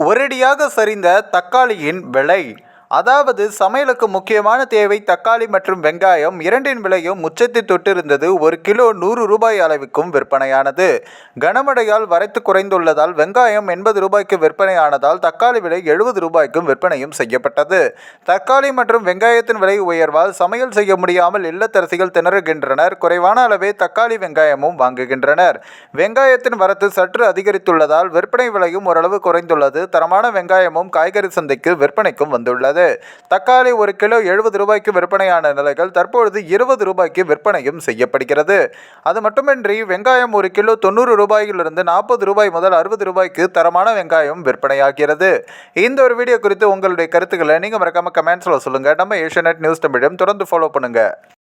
ஒரேடியாக சரிந்த தக்காளியின் விலை அதாவது சமையலுக்கு முக்கியமான தேவை தக்காளி மற்றும் வெங்காயம். இரண்டின் விலையும் உச்சத்தை தொட்டிருந்தது. ஒரு கிலோ நூறு ரூபாய் அளவுக்கும் விற்பனையானது. கனமழையால் வரைத்து குறைந்துள்ளதால் வெங்காயம் எண்பது ரூபாய்க்கு விற்பனையானதால் தக்காளி விலை எழுபது ரூபாய்க்கும் விற்பனையும் செய்யப்பட்டது. தக்காளி மற்றும் வெங்காயத்தின் விலை உயர்வால் சமையல் செய்ய முடியாமல் இல்லத்தரசிகள் திணறுகின்றனர். குறைவான அளவே தக்காளி வெங்காயமும் வாங்குகின்றனர். வெங்காயத்தின் வரத்து சற்று அதிகரித்துள்ளதால் விற்பனை விலையும் ஓரளவு குறைந்துள்ளது. தரமான வெங்காயமும் காய்கறி சந்தைக்கு விற்பனைக்கும் வந்துள்ளது. தக்காளி ஒரு கிலோ எழுபது ரூபாய்க்கு விற்பனையான நிலைகள் தற்பொழுது இருபது ரூபாய்க்கு விற்பனையும் செய்யப்படுகிறது. அது மட்டுமின்றி வெங்காயம் ஒரு கிலோ தொண்ணூறு ரூபாயிலிருந்து நாற்பது ரூபாய் முதல் அறுபது ரூபாய்க்கு தரமான வெங்காயம் விற்பனையாகிறது. இந்த ஒரு வீடியோ குறித்து உங்களுடைய கருத்துக்களை நீங்கள் மறக்காமல் கமெண்ட்ஸில் சொல்லுங்கள் நம்ம ஏஷியநெட் நியூஸ் தமிழும் தொடர்ந்து ஃபாலோ பண்ணுங்கள்